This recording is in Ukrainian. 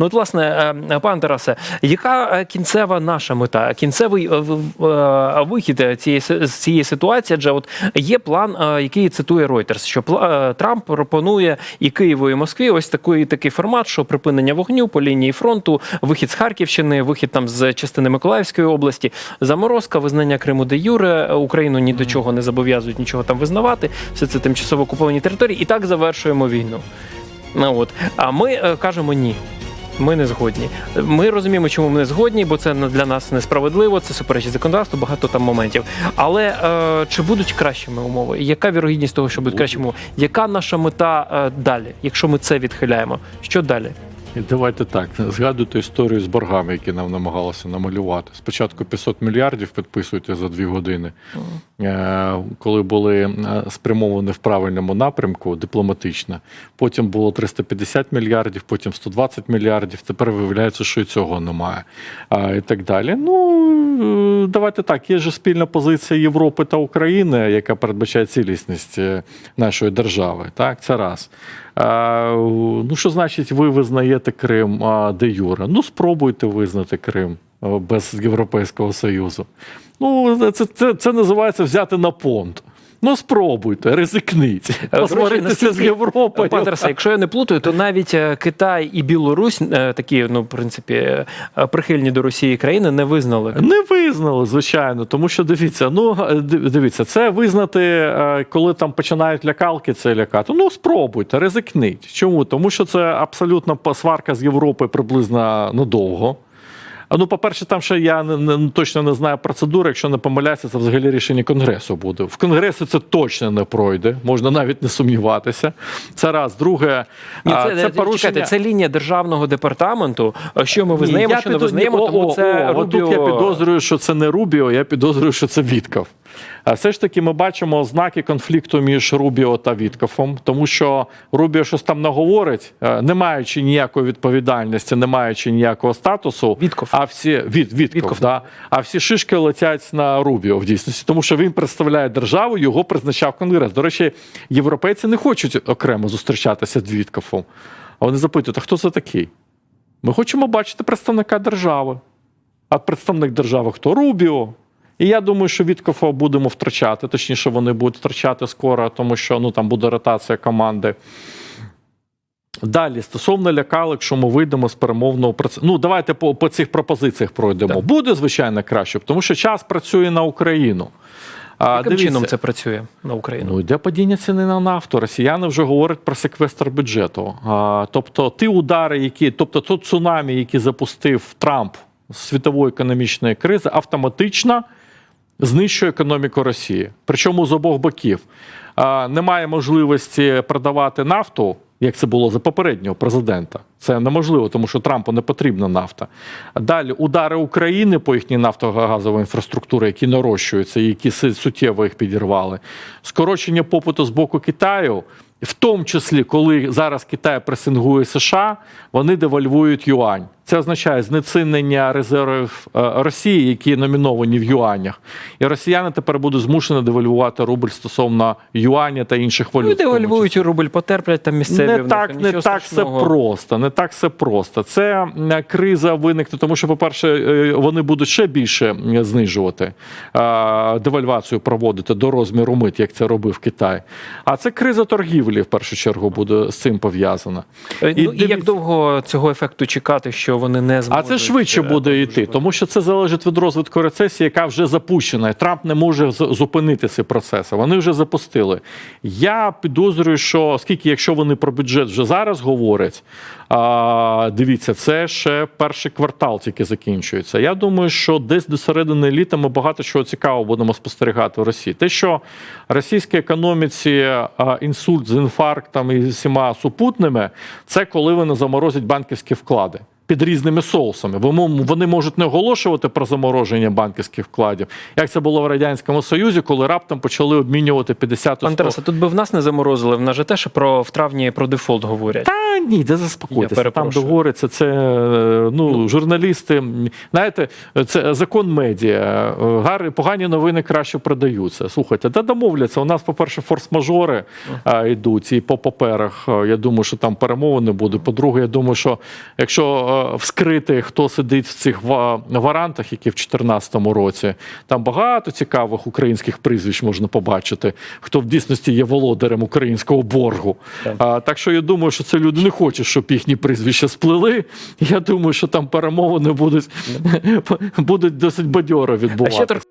Ну, от, власне, е, пане Тарасе, яка е, кінцева наша мета? Кінцевий е, е, вихід е, цієї з цієї ситуації? Адже от є план, е, який цитує Reuters, що е, Трамп пропонує і Києву, і Москві ось такий такий формат, що припинення вогню по лінії фронту, вихід з Харківщини, вихід там з частини Миколаївської області, заморозка, визнання Криму де Юре, Україну ні до чого не зобов'язують нічого там визнавати. Все це тимчасово окуповані території, і так завершуємо війну. Ну от а ми е, кажемо ні. Ми не згодні. Ми розуміємо, чому ми не згодні, бо це для нас несправедливо, це суперечить законодавству, багато там моментів. Але е, чи будуть кращими умови? Яка вірогідність того, що будуть кращими умови? Яка наша мета е, далі, якщо ми це відхиляємо? Що далі? Давайте так. Згадуйте історію з боргами, які нам намагалися намалювати. Спочатку 500 мільярдів підписуйте за дві години, Е, коли були е, спрямовані в правильному напрямку дипломатично. Потім було 350 мільярдів, потім 120 мільярдів. Тепер виявляється, що і цього немає. А, І так далі. Ну давайте так. Є ж спільна позиція Європи та України, яка передбачає цілісність е, нашої держави. Так, це раз. Ну, що значить, ви визнаєте Крим де Юра? Ну, спробуйте визнати Крим без Європейського Союзу. Ну, це, це, це називається взяти на понт. Ну, спробуйте, ризикніть. Посваритися з Європою. Пане якщо я не плутаю, то навіть е, Китай і Білорусь, е, такі, ну, в принципі, е, прихильні до Росії країни, не визнали. Не визнали, звичайно, тому що дивіться, ну дивіться, це визнати, коли там починають лякалки, це лякати. Ну спробуйте, ризикніть. Чому? Тому що це абсолютно сварка з Європи приблизно надовго. А ну, по-перше, там ще я не, не- точно не знаю процедури. Якщо не помиляюся, це взагалі рішення конгресу буде. В конгресі це точно не пройде, можна навіть не сумніватися. Це раз. Друге, Ні, це, це порушення. чекайте, це лінія державного департаменту. е, Що ми визнаємо, Ні, що не визнаємо, О, тому о, це о, Рубіо... Тут я підозрюю, що це не Рубіо, я підозрюю, що це Вітков. А все ж таки ми бачимо ознаки конфлікту між Рубіо та Віткофом, тому що Рубіо щось там наговорить, е, не маючи ніякої відповідальності, не маючи ніякого статусу. Вітков. А всі від, Вітков, Вітков. Да, а всі шишки летять на Рубіо в дійсності, тому що він представляє державу, його призначав Конгрес. До речі, європейці не хочуть окремо зустрічатися з Віткофом. А вони запитують, а хто це такий? Ми хочемо бачити представника держави. А представник держави хто? Рубіо. І я думаю, що Віткофа будемо втрачати. Точніше, вони будуть втрачати скоро, тому що ну, там буде ротація команди. Далі, стосовно лякалок, що ми вийдемо з перемовного процесу. Ну, давайте по, по цих пропозиціях пройдемо. Так. Буде, звичайно, краще, тому що час працює на Україну. А, Яким дивіться, чином це працює на Україну? Ну, йде падіння ціни на нафту. Росіяни вже говорять про секвестр бюджету. А, тобто, ті удари, які, тобто, то цунамі, які запустив Трамп з світової економічної кризи, автоматично знищує економіку Росії. Причому з обох боків. Немає можливості продавати нафту. Як це було за попереднього президента, це неможливо, тому що Трампу не потрібна нафта. Далі удари України по їхній нафтогазовій інфраструктурі, які нарощуються, і які суттєво їх підірвали. Скорочення попиту з боку Китаю, в тому числі, коли зараз Китай пресингує США, вони девальвують юань. Це означає знецінення резервів е, Росії, які номіновані в юанях. І росіяни тепер будуть змушені девальвувати рубль стосовно юаня та інших валют. Ну, в тому числі. девальвують рубль, потерплять там місцеві. в Не них, так, не так все просто. Не так все просто. Це криза виникне, тому що, по-перше, е, вони будуть ще більше знижувати е, девальвацію проводити до розміру мит, як це робив Китай. А це криза торгівлі в першу чергу буде з цим пов'язана. І Ну, і як довго цього ефекту чекати, що вони не А це швидше е, буде йти, тому що це залежить від розвитку рецесії, яка вже запущена. Трамп не може зупинити ці процеси. Вони вже запустили. Я підозрюю, що оскільки, якщо вони про бюджет вже зараз говорять, а, дивіться, це ще перший квартал тільки закінчується. Я думаю, що десь до середини літа ми багато чого цікавого будемо спостерігати в Росії. Те, що російській економіці а, інсульт з інфарктом і всіма супутними, це коли вони заморозять банківські вклади. Під різними соусами. Вони- можуть не оголошувати про замороження банківських вкладів, як це було в радянському союзі, коли раптом почали обмінювати 50 Пан Тарасе, тут би в нас не заморозили. В нас же те, що про в травні про дефолт говорять. Та ні, де заспокойтеся. Там договориться це е, ну, журналісти. Знаєте, це закон медіа. Е, Гарні, погані новини краще продаються. Слухайте, та домовляться. У нас, по-перше, форс-мажори а, йдуть і по паперах. е, Я думаю, що там перемовини будуть. По-друге, я думаю, що якщо е, вскрити, хто сидить в цих варантах, які в 2014 році, там багато цікавих українських прізвищ можна побачити, хто в дійсності є володарем українського боргу. Так. Так що я думаю, що це люди не хочуть, щоб їхні прізвища сплили. Я думаю, що там перемовини будуть, будуть досить бадьоро відбуватися.